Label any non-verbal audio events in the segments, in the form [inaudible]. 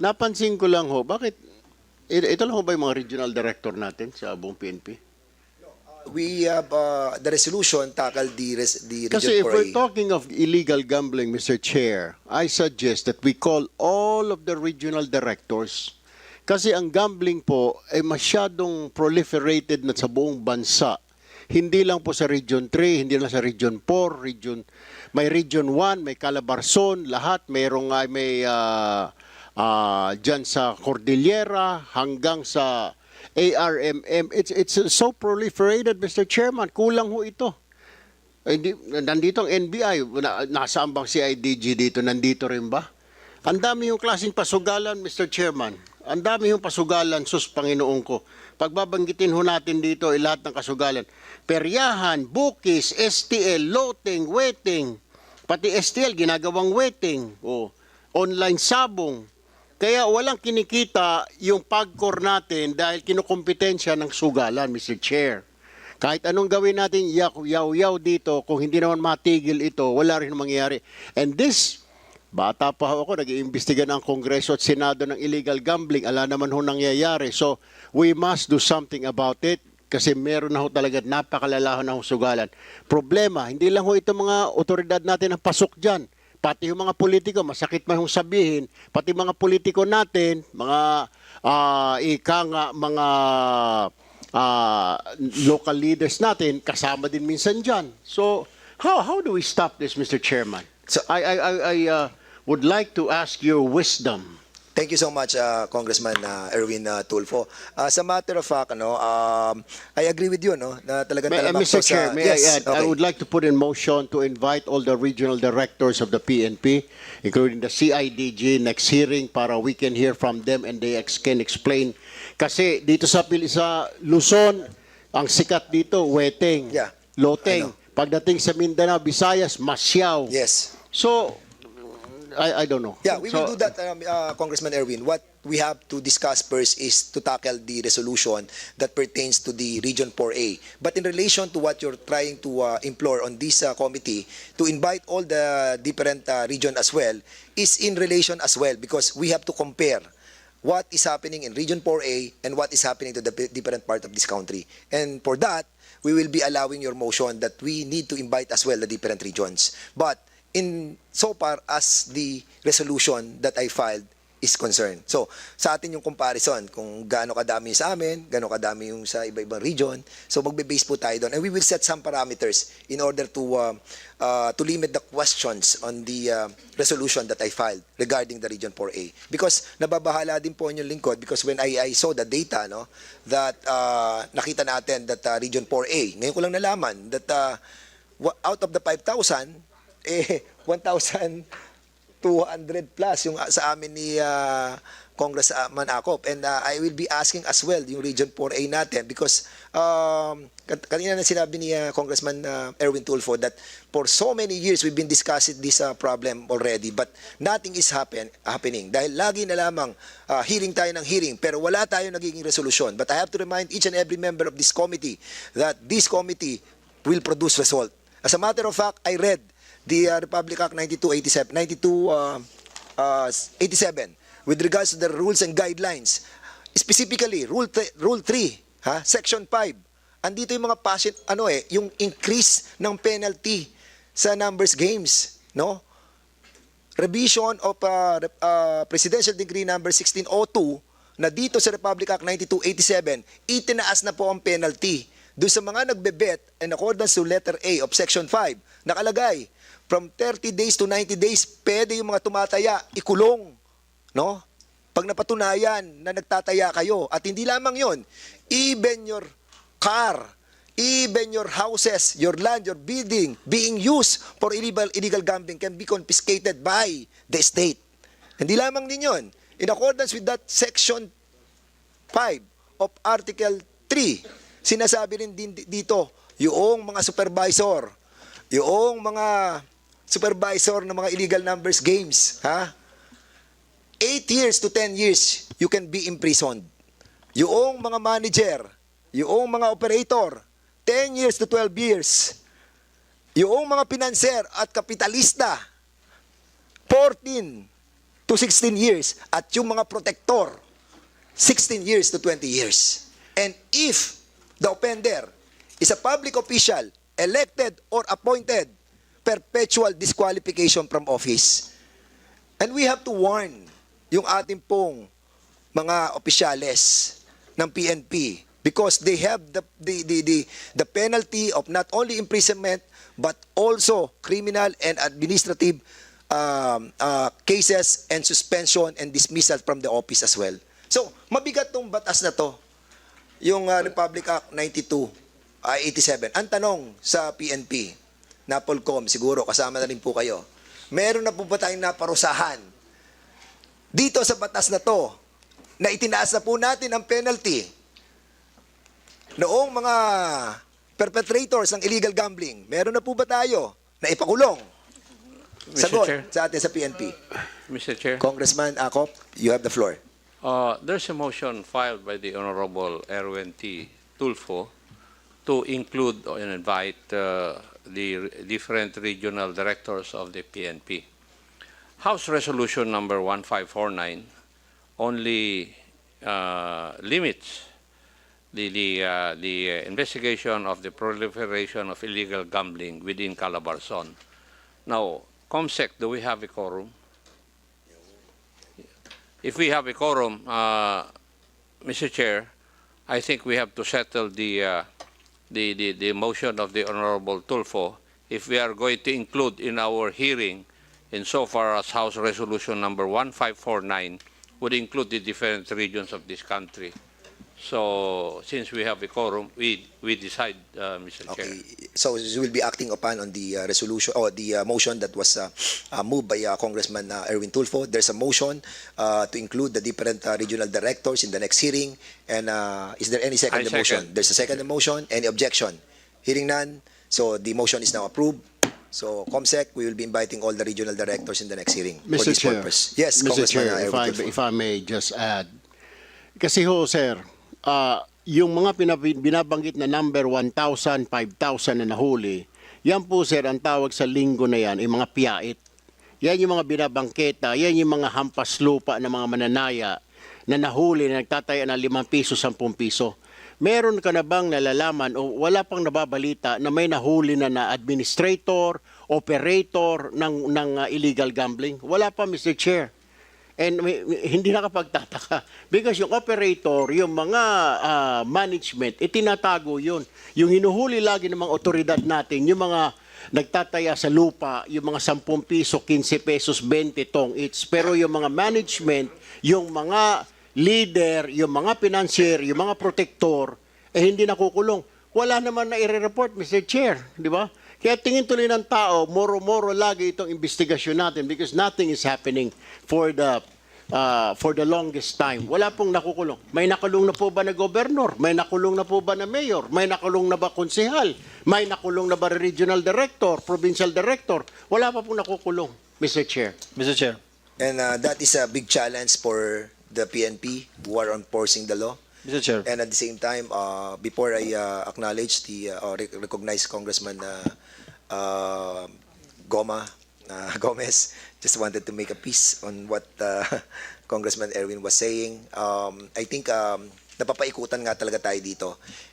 napansin ko lang ho, bakit, ito lang ho ba yung mga regional director natin sa buong PNP? We have uh, the resolution tackle the, res, the region Kasi if we're 4A. talking of illegal gambling, Mr. Chair, I suggest that we call all of the regional directors. Kasi ang gambling po ay masyadong proliferated na sa buong bansa. Hindi lang po sa Region 3, hindi lang sa Region 4, Region may Region 1, may Calabarzon, lahat mayroong ay may ah ah, dyan sa Cordillera hanggang sa ARMM. It's it's so proliferated, Mr. Chairman. Kulang ho ito. Eh, Hindi, nandito ang NBI, na, nasaan bang CIDG dito? Nandito rin ba? Ang dami yung klaseng pasugalan, Mr. Chairman. Ang dami yung pasugalan, sus, Panginoon ko. Pagbabanggitin ho natin dito ay lahat ng kasugalan. Peryahan, bukis, STL, loting, waiting. Pati STL, ginagawang waiting. O, online sabong. Kaya walang kinikita yung pagkor natin dahil kinukompetensya ng sugalan, Mr. Chair. Kahit anong gawin natin, yaw-yaw dito, kung hindi naman matigil ito, wala rin mangyayari. And this, bata pa ako, nag-iimbestiga ng Kongreso at Senado ng illegal gambling, ala naman ho nangyayari. So, we must do something about it kasi meron na ho talaga napakalala ho na ho sugalan. Problema, hindi lang ho ito mga otoridad natin ang pasok dyan. Pati yung mga politiko, masakit man hong sabihin, pati mga politiko natin, mga ah, ika nga, mga ah, local leaders natin, kasama din minsan dyan. So, how, how do we stop this, Mr. Chairman? So- I, I, I uh, would like to ask your wisdom. Thank you so much, uh, Congressman uh, Erwin uh, Tulfo. Uh, sa matter of fact, ano, um, I agree with you, no, na talagang May, uh, talamak Mr. Chair, sa... may yes, I add, I okay. would like to put in motion to invite all the regional directors of the PNP, including the CIDG, next hearing para we can hear from them and they ex- can explain. Kasi dito sa, sa Luzon, ang sikat dito, weteng, Yeah, loteng. I. Pagdating sa Mindanao, Visayas, masyaw. Yes. So, I, I don't know. Yeah, we So- will do that, um, uh, Congressman Erwin. What we have to discuss first is to tackle the resolution that pertains to the Region 4A. But in relation to what you're trying to uh, implore on this uh, committee, to invite all the different uh, region as well, is in relation as well because we have to compare what is happening in Region 4A and what is happening to the different part of this country. And for that, we will be allowing your motion that we need to invite as well the different regions. But in so far as the resolution that I filed is concerned. So, sa atin yung comparison, kung gaano kadami sa amin, gaano kadami yung sa iba-ibang region. So, magbe-base po tayo doon. And we will set some parameters in order to uh, uh, to limit the questions on the uh, resolution that I filed regarding the Region 4A. Because nababahala din po yung lingkod because when I, I saw the data, no, that uh, nakita natin that uh, Region 4A, ngayon ko lang nalaman that uh, out of the 5,000, eh, [laughs] 1,200 plus yung sa amin ni uh, Congressman Acop. And uh, I will be asking as well yung Region 4A natin because um, kanina na sinabi ni uh, Congressman uh, Erwin Tulfo that for so many years we've been discussing this uh, problem already but nothing is happen, happening. Dahil lagi na lamang uh, hearing tayo ng hearing pero wala tayo nagiging resolusyon. But I have to remind each and every member of this committee that this committee will produce result. As a matter of fact, I read the uh, Republic Act 9287, 92, uh, uh, 87 with regards to the rules and guidelines. Specifically, Rule, rule 3, ha? Section 5. Andito yung mga passion, ano eh, yung increase ng penalty sa numbers games, no? revision of uh, uh, Presidential Decree number 1602 na dito sa Republic Act 9287, itinaas na po ang penalty. Doon sa mga nagbebet in accordance to letter A of Section 5, nakalagay, from 30 days to 90 days, pwede yung mga tumataya, ikulong. No? Pag napatunayan na nagtataya kayo, at hindi lamang yon, even your car, even your houses, your land, your building being used for illegal, illegal gambling can be confiscated by the state. Hindi lamang din yun. In accordance with that section 5 of Article 3, sinasabi rin din di- dito, yung mga supervisor, yung mga supervisor ng mga illegal numbers games, ha? 8 years to 10 years, you can be imprisoned. Yung mga manager, yung mga operator, 10 years to 12 years. Yung mga pinanser at kapitalista, 14 to 16 years at yung mga protector 16 years to 20 years. And if the offender is a public official, elected or appointed, perpetual disqualification from office. And we have to warn yung ating pong mga opisyales ng PNP because they have the, the, the, the, the penalty of not only imprisonment but also criminal and administrative um, uh, cases and suspension and dismissal from the office as well. So, mabigat tong batas na to, yung uh, Republic Act 92, uh, 87. Ang tanong sa PNP, Napolcom, siguro kasama na rin po kayo, meron na po ba tayong naparusahan dito sa batas na to na itinaas na po natin ang penalty noong mga perpetrators ng illegal gambling, meron na po ba tayo na ipakulong? Mr. Sagot Chair. sa atin sa PNP. Mr. Chair, Congressman Akop, you have the floor. Uh, there's a motion filed by the Honorable Erwin T. Tulfo to include and invite uh, the re- different regional directors of the PNP. House Resolution Number 1549 only uh, limits the, the, uh, the investigation of the proliferation of illegal gambling within Calabarzon. Now, COMSEC, do we have a quorum? If we have a quorum, uh, Mr. Chair, I think we have to settle the, uh, the, the, the motion of the Honorable Tulfo if we are going to include in our hearing insofar as House Resolution Number 1549 would include the different regions of this country. So, since we have a quorum, we, we decide, uh, Mr. Chair. Okay, so you will be acting upon on the uh, resolution or the uh, motion that was uh, uh, moved by uh, Congressman uh, Erwin Tulfo. There's a motion uh, to include the different uh, regional directors in the next hearing. And uh, is there any second I the motion? There's a second motion. Any objection? Hearing none. So the motion is now approved. So COMSEC, we will be inviting all the regional directors in the next hearing for Mr. this Chair. purpose. Yes, Mr. Congressman Chair, uh, if Erwin I, Tulfo. if I may just add. Kasi ho, sir, ah, yung mga binabanggit na number 1,000, 5,000 na nahuli, yan po, sir, ang tawag sa linggo na yan, ay mga piyait. Yan yung mga binabangketa, yan yung mga hampas lupa ng mga mananaya na nahuli na nagtataya ng 5 piso, 10 piso. Meron ka na bang nalalaman o wala pang nababalita na may nahuli na na administrator, operator ng, ng ah, illegal gambling? Wala pa, Mr. Chair. And hindi nakapagtataka. Because yung operator, yung mga ah, management, itinatago yun. Yung hinuhuli lagi ng mga otoridad natin, yung mga nagtataya sa lupa, yung mga 10 piso, 15 pesos, 20 tong each. Pero yung mga management, yung mga leader, yung mga financier, yung mga protector, eh hindi nakukulong. Wala naman na i-report, Mr. Chair, di ba? Kaya tingin tuloy ng tao, moro-moro lagi itong investigasyon natin because nothing is happening for the uh, for the longest time. Wala pong nakukulong. May nakulong na po ba na gobernur? May nakulong na po ba na mayor? May nakulong na ba konsehal? May nakulong na ba regional director, provincial director? Wala pa pong nakukulong, Mr. Chair. Mr. Chair. And uh, that is a big challenge for the PNP who are enforcing the law. Mr. Chair. And at the same time, uh, before I uh, acknowledge the uh, or rec- recognize Congressman uh, uh, Goma [laughs] uh, Gomez, just wanted to make a piece on what uh, [laughs] Congressman Erwin was saying. Um, I think um, napapaikutan nga talaga tayo dito.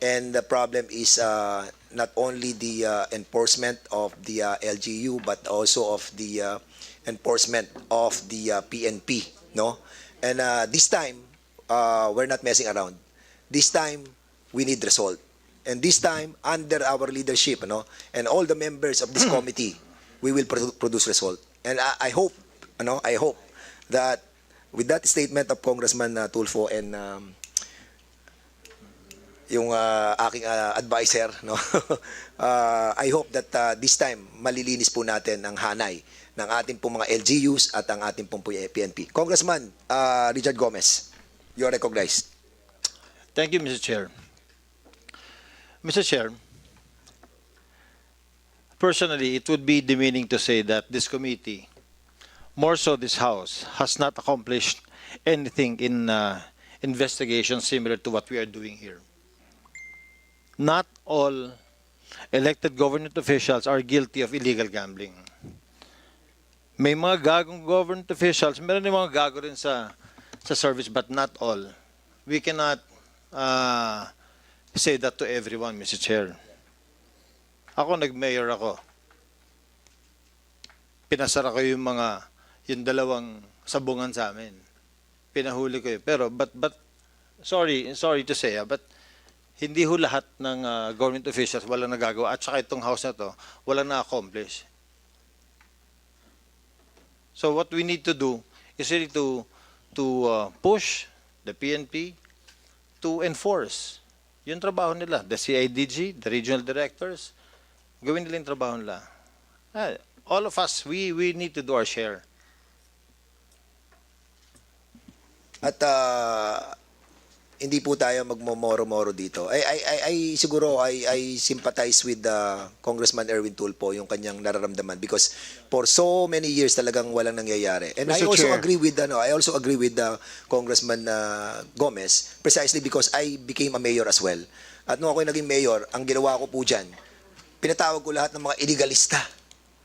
And the problem is uh, not only the uh, enforcement of the uh, LGU but also of the uh, enforcement of the uh, PNP, no? And uh, this time, uh, we're not messing around. This time, we need result. And this time, under our leadership, ano, and all the members of this committee, we will produ- produce result. And I, I hope, ano, I hope that with that statement of Congressman uh, Tulfo and um, yung uh, aking uh, advisor, no, [laughs] uh, I hope that uh, this time malilinis po natin ang hanay ng ating pong mga LGUs at ang ating pong PNP. Congressman uh, Richard Gomez, you are recognized. Thank you, Mr. Chair. Mr. Chair, personally, it would be demeaning to say that this committee, more so this House, has not accomplished anything in uh, investigation similar to what we are doing here. Not all elected government officials are guilty of illegal gambling. May mga gagong government officials, meron din mga gago rin sa sa service but not all. We cannot uh, say that to everyone, Mr. Chair. Ako nag-mayor ako. Pinasara ko yung mga yung dalawang sabungan sa amin. Pinahuli ko yun. Pero but but sorry, sorry to say, ah, but hindi ho lahat ng ah, government officials walang nagagawa at saka itong house na to walang na-accomplish. So what we need to do is really to to uh, push the PNP to enforce yung trabaho nila, the CIDG, the regional directors, gawin nila yung trabaho nila. Ah, all of us, we we need to do our share. At ah, hindi po tayo magmomoro-moro dito. I, I, I, I siguro I, I sympathize with uh, Congressman Erwin Tulfo yung kanyang nararamdaman because for so many years talagang walang nangyayari. And I Mr. also Chair. agree with ano, I also agree with uh, Congressman uh, Gomez precisely because I became a mayor as well. At nung ako naging mayor, ang ginawa ko po dyan, pinatawag ko lahat ng mga illegalista.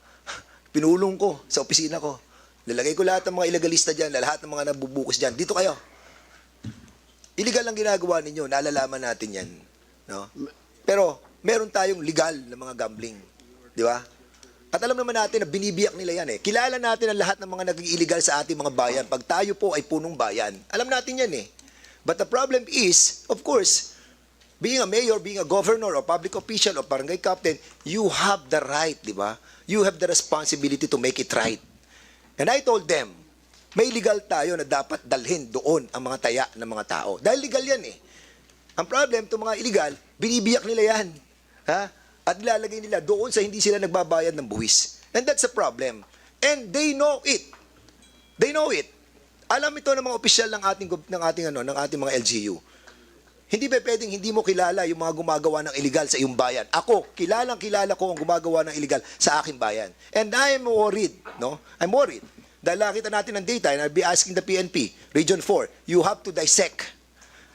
[laughs] Pinulong ko sa opisina ko. Nilagay ko lahat ng mga illegalista dyan, lahat ng mga nabubukas dyan. Dito kayo. Illegal ang ginagawa ninyo, nalalaman natin yan. No? Pero meron tayong legal na mga gambling. Di ba? At alam naman natin na binibiyak nila yan eh. Kilala natin ang lahat ng mga naging illegal sa ating mga bayan. Pag tayo po ay punong bayan. Alam natin yan eh. But the problem is, of course, being a mayor, being a governor, or public official, or barangay captain, you have the right, di ba? You have the responsibility to make it right. And I told them, may legal tayo na dapat dalhin doon ang mga taya ng mga tao. Dahil legal yan eh. Ang problem, itong mga illegal, binibiyak nila yan. Ha? At nilalagay nila doon sa hindi sila nagbabayad ng buwis. And that's a problem. And they know it. They know it. Alam ito ng mga opisyal ng ating ng ating ano, ng ating mga LGU. Hindi ba pwedeng hindi mo kilala yung mga gumagawa ng illegal sa iyong bayan? Ako, kilalang kilala ko ang gumagawa ng illegal sa aking bayan. And I am worried, no? I'm worried. Dahil nakita natin ng data, and I'll be asking the PNP, Region 4, you have to dissect.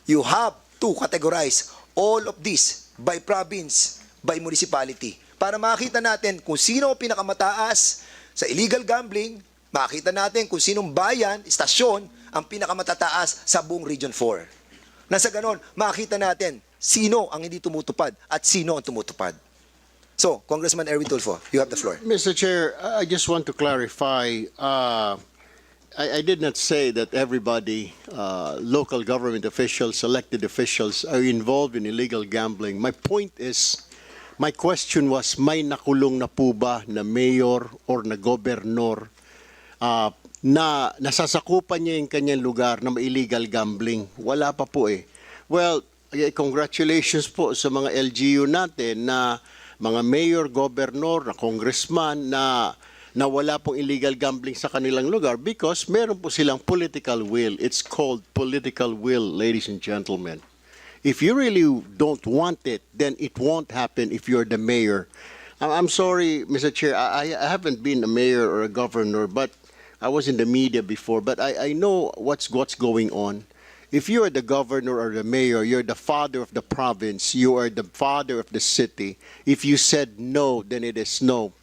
You have to categorize all of this by province, by municipality. Para makita natin kung sino ang pinakamataas sa illegal gambling, makita natin kung sinong bayan, istasyon, ang pinakamatataas sa buong Region 4. Nasa ganon, makita natin sino ang hindi tumutupad at sino ang tumutupad. So, Congressman Erwin Tulfo, you have the floor. Mr. Chair, I just want to clarify. Uh, I, I did not say that everybody, uh, local government officials, elected officials, are involved in illegal gambling. My point is, my question was, may nakulong na po ba na mayor or na gobernador uh, na nasasakupan niya yung kanyang lugar na illegal gambling? Wala pa po eh. Well, congratulations po sa mga LGU natin na mga mayor, governor, na congressman na na wala pong illegal gambling sa kanilang lugar because meron po silang political will. It's called political will, ladies and gentlemen. If you really don't want it, then it won't happen if you're the mayor. I'm sorry, Mr. Chair, I, I haven't been a mayor or a governor, but I was in the media before, but I, I know what's what's going on. If you are the governor or the mayor, you're the father of the province, you are the father of the city. If you said no, then it is no.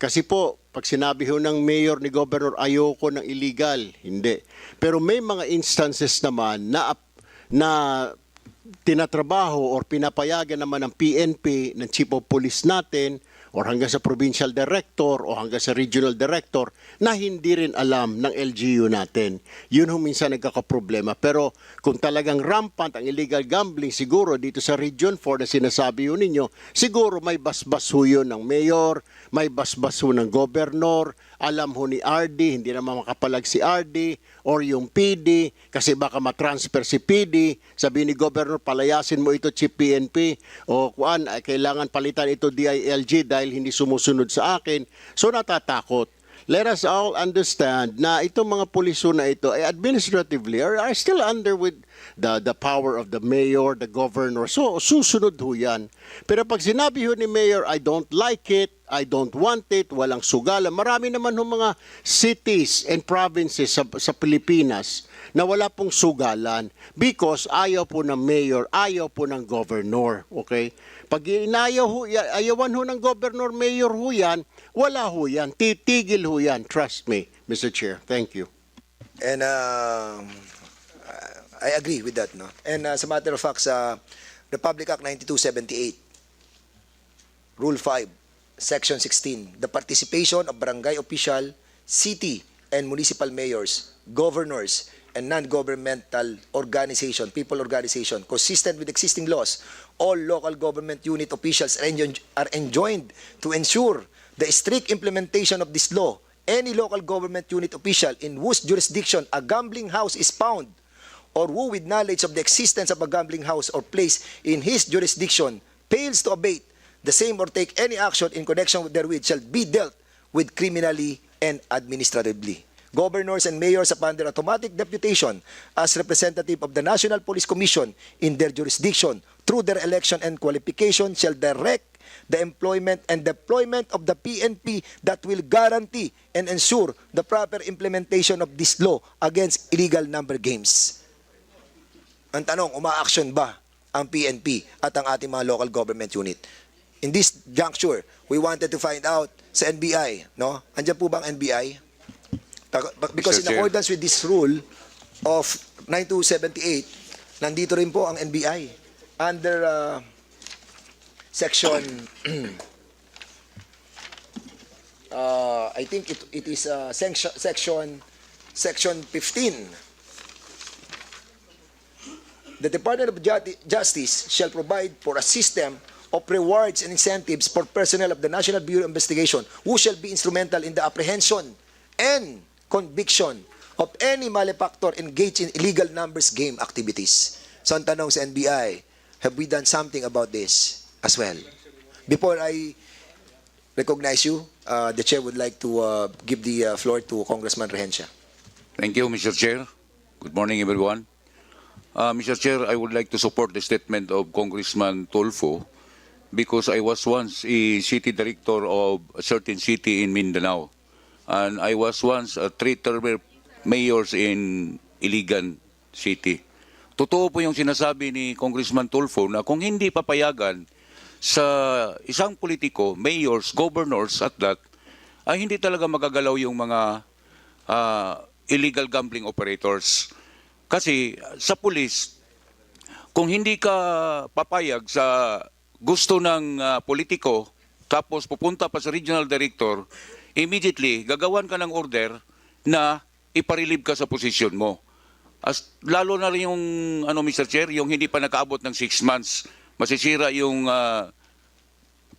Kasi po, pag sinabi ho ng mayor ni governor, ayoko ng illegal, hindi. Pero may mga instances naman na, na tinatrabaho or pinapayagan naman ng PNP, ng chief of police natin, or hanggang sa provincial director o hanggang sa regional director na hindi rin alam ng LGU natin. Yun ho minsan nagkakaproblema. Pero kung talagang rampant ang illegal gambling siguro dito sa Region 4 na sinasabi ho ninyo, siguro may basbas ho yun ng mayor, may basbas ho ng gobernor, alam ho ni RD, hindi naman makapalag si RD, or yung PD, kasi baka matransfer si PD, sabi ni Governor, palayasin mo ito Chief PNP, o kuan, ay, kailangan palitan ito DILG dahil hindi sumusunod sa akin. So natatakot. Let us all understand na itong mga puliso na ito ay administratively are, are still under with the the power of the mayor, the governor. So susunod ho yan. Pero pag sinabi ho ni mayor, I don't like it, I don't want it, walang sugala. Marami naman ho mga cities and provinces sa, sa Pilipinas na wala pong sugalan because ayaw po ng mayor, ayaw po ng governor. Okay? Pag inayaw ho, ayawan ho ng governor, mayor ho yan, Wala ho yan. Titigil ho yan. Trust me, Mr. Chair. Thank you. And um, I agree with that. No? And uh, as a matter of fact, sa Republic Act 9278, Rule 5, Section 16, the participation of barangay official, city and municipal mayors, governors, and non-governmental organization, people organization, consistent with existing laws, all local government unit officials are enjoined to ensure the strict implementation of this law. Any local government unit official in whose jurisdiction a gambling house is found or who with knowledge of the existence of a gambling house or place in his jurisdiction fails to abate the same or take any action in connection with therewith shall be dealt with criminally and administratively. Governors and mayors upon their automatic deputation as representative of the National Police Commission in their jurisdiction through their election and qualification shall direct the employment and deployment of the PNP that will guarantee and ensure the proper implementation of this law against illegal number games. Ang tanong, uma-action ba ang PNP at ang ating mga local government unit? In this juncture, we wanted to find out sa NBI, no? Andiyan po ba ang NBI? Because in accordance with this rule of 9278, nandito rin po ang NBI under uh, section. [clears throat] Uh, I think it, it is uh, section section section 15 the Department of Ju- Justice shall provide for a system of rewards and incentives for personnel of the National Bureau of Investigation who shall be instrumental in the apprehension and conviction of any malefactor engaged in illegal numbers game activities. So ang tanong sa NBI, have we done something about this as well? Before I recognize you, uh, the chair would like to uh, give the uh, floor to Congressman Rehencia. Thank you, Mr. Chair. Good morning, everyone. Uh, Mr. Chair, I would like to support the statement of Congressman Tolfo because I was once a city director of a certain city in Mindanao. And I was once a three-term mayors in Iligan City. Totoo po yung sinasabi ni Congressman Tulfo na kung hindi papayagan sa isang politiko, mayors, governors at that, ay hindi talaga magagalaw yung mga ah, illegal gambling operators. Kasi sa pulis, kung hindi ka papayag sa gusto ng ah, politiko, tapos pupunta pa sa regional director, immediately gagawan ka ng order na iparilib ka sa posisyon mo. As, lalo na rin yung, ano, Mr. Chair, yung hindi pa nakaabot ng six months, masisira yung ah,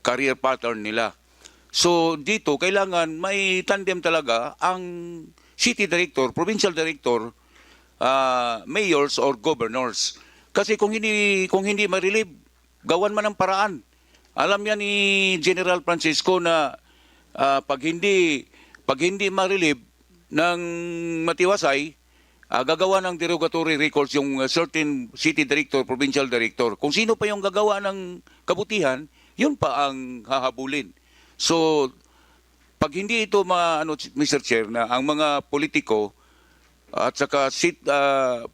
career pattern nila. So dito, kailangan may tandem talaga ang city director, provincial director, ah, mayors or governors. Kasi kung hindi kung hindi ma-relieve, gawan man ng paraan. Alam yan ni General Francisco na ah, pag hindi pag hindi ma-relieve ng matiwasay, ah, gagawa ng derogatory records yung ah, certain city director, provincial director. Kung sino pa yung gagawa ng kabutihan, yun pa ang hahabulin. So, pag hindi ito ma ano Mr. Chair na ang mga politiko at saka sit ah,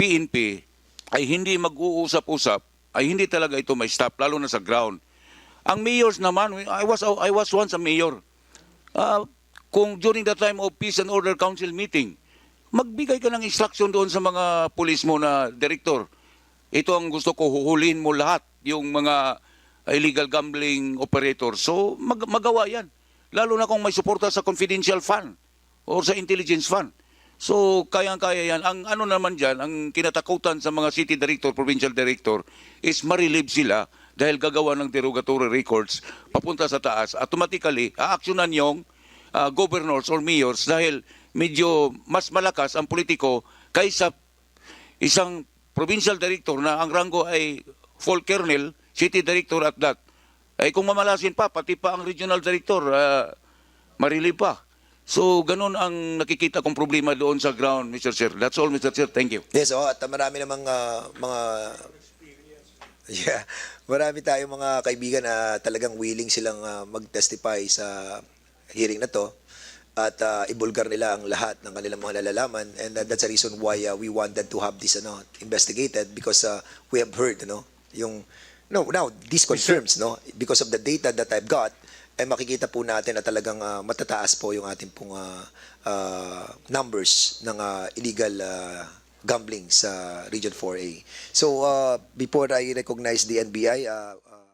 PNP ay hindi mag-uusap-usap ay hindi talaga ito may stop lalo na sa ground. Ang mayors naman I was I was once a mayor. Ah, kung during the time of Peace and Order Council meeting magbigay ka ng instruction doon sa mga pulis mo na director. Ito ang gusto ko, huhulihin mo lahat yung mga illegal gambling operator. So, mag- magawa yan. Lalo na kung may suporta sa confidential fund or sa intelligence fund. So, kayang-kaya yan. Ang ano naman dyan, ang kinatakutan sa mga city director, provincial director, is marilib sila dahil gagawa ng derogatory records papunta sa taas. Automatically, aaksyonan yung ah, governors or mayors dahil medyo mas malakas ang politiko kaysa isang provincial director na ang rango ay full colonel, city director at that. Ay kung mamalasin pa, pati pa ang regional director, uh, marilib pa. So, ganun ang nakikita kong problema doon sa ground, Mr. Chair. That's all, Mr. Chair. Thank you. Yes, oh, at marami namang ah, mga Yeah, marami tayong mga kaibigan na talagang willing silang ah, mag-testify sa hearing na to at uh, ibulgar nila ang lahat ng kanilang mga nalalaman and uh, that's the reason why uh, we wanted to have this ano investigated because uh, we have heard no yung no now this confirms no because of the data that I've got ay eh, makikita po natin na talagang uh, matataas po yung ating pong uh, uh, numbers ng uh, illegal uh, gambling sa Region 4A. So uh, before I recognize the NBI uh, uh